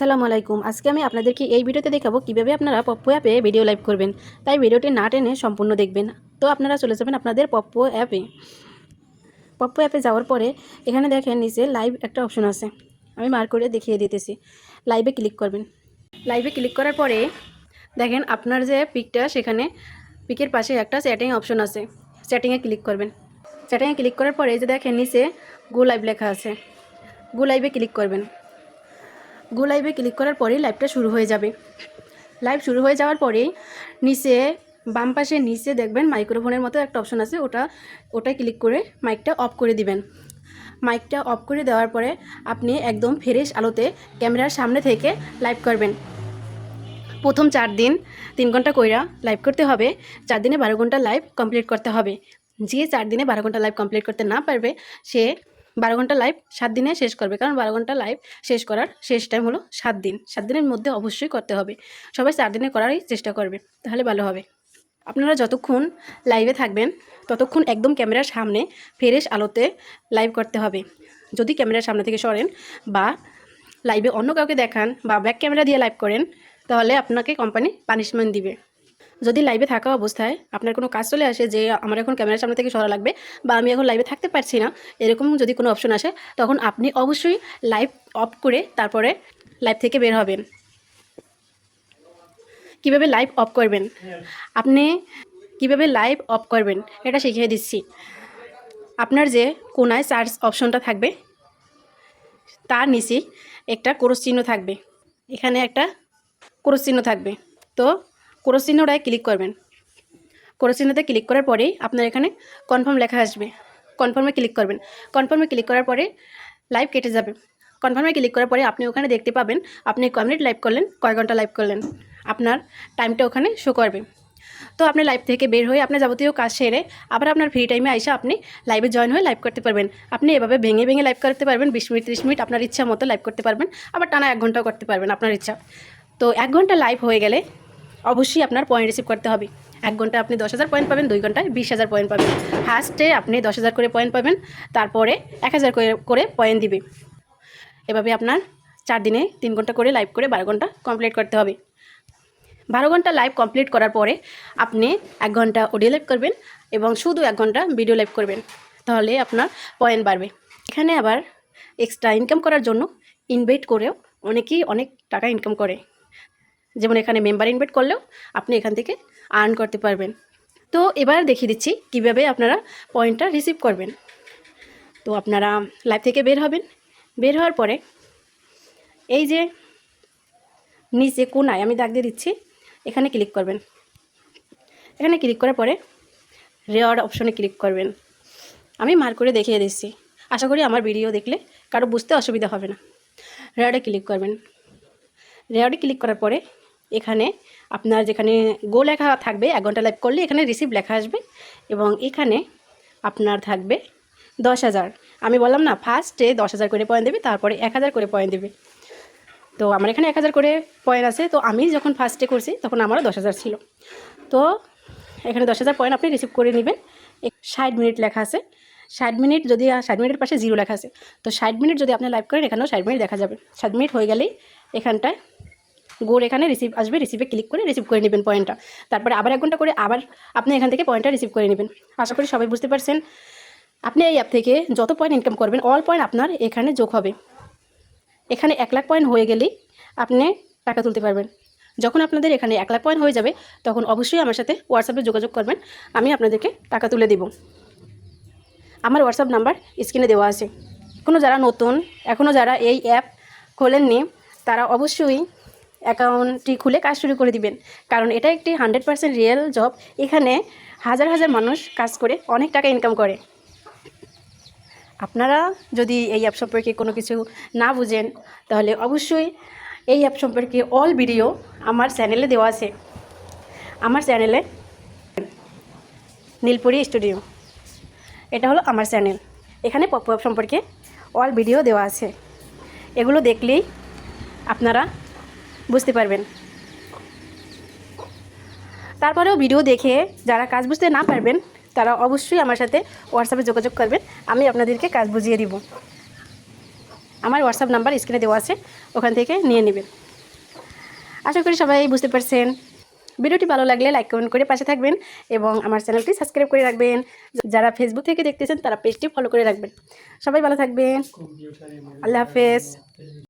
আসসালামু আলাইকুম। আজকে আমি আপনাদেরকে এই ভিডিওতে দেখাবো কীভাবে আপনারা পপ্পো অ্যাপে ভিডিও লাইভ করবেন। তাই ভিডিওটি না টেনে সম্পূর্ণ দেখবেন। তো আপনারা চলে যাবেন আপনাদের পপ্পো অ্যাপে। পপ্পো অ্যাপে যাওয়ার পরে এখানে দেখেন নিচে লাইভ একটা অপশন আছে। আমি মার করে দেখিয়ে দিতেছি। লাইভে ক্লিক করবেন। লাইভে ক্লিক করার পরে দেখেন আপনার যে পিকটা সেখানে পিকের পাশে একটা সেটিং অপশন আছে। সেটিংয়ে ক্লিক করবেন। সেটিংয়ে ক্লিক করার পরে যে দেখেন নিচে গো লাইভ লেখা আছে। গো লাইভে ক্লিক করবেন। গো লাইভে ক্লিক করার পরেই লাইভটা শুরু হয়ে যাবে। লাইভ শুরু হয়ে যাওয়ার পরেই নিচে, বাম পাশে নিচে দেখবেন মাইক্রোফোনের মতো একটা অপশন আছে। ওটা ওটাই ক্লিক করে মাইকটা অফ করে দিবেন। মাইকটা অফ করে দেওয়ার পরে আপনি একদম ফ্রেশ আলোতে ক্যামেরার সামনে থেকে লাইভ করবেন। প্রথম চার দিন, তিন ঘণ্টা কইরা লাইভ করতে হবে। চার দিনে বারো ঘণ্টা লাইভ কমপ্লিট করতে হবে। যে চার দিনে বারো ঘণ্টা লাইভ কমপ্লিট করতে না পারবে, সে বারো ঘণ্টা লাইভ সাত দিনে শেষ করবে। কারণ বারো ঘণ্টা লাইভ শেষ করার শেষ টাইম হলো সাত দিন। সাত দিনের মধ্যে অবশ্যই করতে হবে। সবাই চার দিনে করারই চেষ্টা করবে, তাহলে ভালো হবে। আপনারা যতক্ষণ লাইভে থাকবেন, ততক্ষণ একদম ক্যামেরার সামনে ফ্রেশ আলোতে লাইভ করতে হবে। যদি ক্যামেরার সামনে থেকে সরেন বা লাইভে অন্য কাউকে দেখান বা ব্যাক ক্যামেরা দিয়ে লাইভ করেন, তাহলে আপনাকে কোম্পানি পানিশমেন্ট দিবে। যদি লাইভে থাকা অবস্থায় আপনার কোনো কাজ চলে আসে যে আমার এখন ক্যামেরার সামনে থেকে সরা লাগবে বা আমি এখন লাইভে থাকতে পারছি না, এরকম যদি কোনো অপশন আসে, তখন আপনি অবশ্যই লাইভ অফ করে তারপরে লাইভ থেকে বের হবেন। কীভাবে লাইভ অফ করবেন? আপনি কীভাবে লাইভ অফ করবেন? এটা শিখিয়ে দিচ্ছি। আপনার যে কোনায় সার্চ অপশনটা থাকবে, তার নিচে একটা ক্রস চিহ্ন থাকবে। এখানে একটা ক্রস চিহ্ন থাকবে। তো চিহ্নটায় ক্লিক করবেন। চিহ্নতে ক্লিক করার পরেই আপনার এখানে কনফার্ম লেখা আসবে। কনফার্মে ক্লিক করবেন। কনফার্মে ক্লিক করার পরে লাইভ কেটে যাবে। কনফার্মে ক্লিক করার পরে আপনি ওখানে দেখতে পাবেন, আপনি কয় মিনিট লাইভ করলেন, কয় ঘণ্টা লাইভ করলেন। আপনার টাইমটা ওখানে শো করবে। তো আপনি লাইভ থেকে বের হয়ে আপনার যাবতীয় কাজ সেরে আবার আপনার ফ্রি টাইমে আইসা আপনি লাইভে জয়েন হয়ে লাইভ করতে পারবেন। আপনি এভাবে ভেঙে ভেঙে লাইভ করতে পারবেন, বিশ মিনিট, ত্রিশ মিনিট আপনার ইচ্ছা মতো লাইভ করতে পারবেন, আবার টানা এক ঘন্টাও করতে পারবেন আপনার ইচ্ছা। তো এক ঘণ্টা লাইভ হয়ে গেলে অবশ্যই আপনার পয়েন্ট রিসিভ করতে হবে। এক ঘণ্টা আপনি দশ হাজার পয়েন্ট পাবেন, দুই ঘন্টায় বিশ হাজার পয়েন্ট পাবেন। ফার্স্টে আপনি দশ হাজার করে পয়েন্ট পাবেন, তারপরে এক হাজার করে করে পয়েন্ট দিবে। এভাবে আপনার চার দিনে তিন ঘণ্টা করে লাইভ করে বারো ঘণ্টা কমপ্লিট করতে হবে। বারো ঘণ্টা লাইভ কমপ্লিট করার পরে আপনি এক ঘণ্টা অডিও লাইভ করবেন এবং শুধু এক ঘণ্টা ভিডিও লাইভ করবেন। তাহলে আপনার পয়েন্ট বাড়বে। এখানে আবার এক্সট্রা ইনকাম করার জন্য ইনভাইট করেও অনেকেই অনেক টাকা ইনকাম করে। যেমন এখানে মেম্বার ইনভাইট করলেও আপনি এখান থেকে আর্ন করতে পারবেন। তো এবার দেখিয়ে দিচ্ছি কীভাবে আপনারা পয়েন্টটা রিসিভ করবেন। তো আপনারা লাইভ থেকে বের হবেন। বের হওয়ার পরে এই যে নিচে কোনায় আমি দাগ দিয়ে দিচ্ছি, এখানে ক্লিক করবেন। এখানে ক্লিক করার পরে রেওয়ার্ড অপশনে ক্লিক করবেন। আমি মার করে দেখিয়ে দিচ্ছি। আশা করি আমার ভিডিও দেখলে কারও বুঝতে অসুবিধা হবে না। রেওয়ার্ডে ক্লিক করবেন। রেওয়ার্ডে ক্লিক করার পরে এখানে আপনার যেখানে গো লেখা থাকবে, এক ঘণ্টা লাইভ করলে এখানে রিসিভ লেখা আসবে এবং এখানে আপনার থাকবে দশ হাজার। আমি বললাম না ফার্স্টে দশ হাজার করে পয়েন্ট দেবে, তারপরে এক হাজার করে পয়েন্ট দেবে। তো আমার এখানে এক হাজার করে পয়েন্ট আছে, তো আমি যখন ফার্স্টে করছি তখন আমারও দশ হাজার ছিল। তো এখানে দশ হাজার পয়েন্ট আপনি রিসিভ করে নেবেন। ষাট মিনিট লেখা আছে। ষাট মিনিট যদি, ষাট মিনিটের পাশে জিরো লেখা আছে। তো ষাট মিনিট যদি আপনি লাইভ করেন, এখানেও ষাট মিনিট দেখা যাবে। ষাট মিনিট হয়ে গেলেই এখানটায় গোর এখানে রিসিভ আসবে রিসিভে ক্লিক করে রিসিভ করে নেবেন পয়েন্টটা তারপরে আবার এক ঘণ্টা করে আবার আপনি এখান থেকে পয়েন্টটা রিসিভ করে নেবেন। আশা করি সবাই বুঝতে পারছেন। আপনি এই অ্যাপ থেকে যত পয়েন্ট ইনকাম করবেন অল পয়েন্ট আপনার এখানে যোগ হবে। এখানে এক লাখ পয়েন্ট হয়ে গেলেই আপনি টাকা তুলতে পারবেন। যখন আপনাদের এখানে এক লাখ পয়েন্ট হয়ে যাবে, তখন অবশ্যই আমার সাথে হোয়াটসঅ্যাপে যোগাযোগ করবেন। আমি আপনাদেরকে টাকা তুলে দেব। আমার হোয়াটসঅ্যাপ নাম্বার স্ক্রিনে দেওয়া আছে। এখনও যারা নতুন এখনও যারা এই অ্যাপ খোলেননি, তারা অবশ্যই অ্যাকাউন্টটি খুলে কাজ শুরু করে দিবেন। কারণ এটা একটি হান্ড্রেড পার্সেন্ট রিয়েল জব। এখানে হাজার হাজার মানুষ কাজ করে, অনেক টাকা ইনকাম করে। আপনারা যদি এই অ্যাপ সম্পর্কে কোনো কিছু না বুঝেন, তাহলে অবশ্যই এই অ্যাপ সম্পর্কে অল ভিডিও আমার চ্যানেলে দেওয়া আছে। আমার চ্যানেলে নীলপুরি স্টুডিও। এটা হলো আমার চ্যানেল। এখানে পপ অ্যাপ সম্পর্কে অল ভিডিও দেওয়া আছে। এগুলো দেখলেই আপনারা বুঝতে পারবেন। তারপরেও ভিডিও দেখে যারা কাজ বুঝতে না পারবেন তারা অবশ্যই আমার সাথে হোয়াটসঅ্যাপে যোগাযোগ করবেন। আমি আপনাদেরকে কাজ বুঝিয়ে দিব। আমার হোয়াটসঅ্যাপ নাম্বার স্ক্রিনে দেওয়া আছে ওখান থেকে নিয়ে নেবেন। আশা করি সবাই বুঝতে পারছেন। ভিডিওটি ভালো লাগলে লাইক কমেন্ট করে পাশে থাকবেন এবং আমার চ্যানেলটি সাবস্ক্রাইব করে রাখবেন। যারা ফেসবুক থেকে দেখতেছেন তারা পেজটি ফলো করে রাখবেন। সবাই ভালো থাকবেন। আল্লাহ হাফেজ।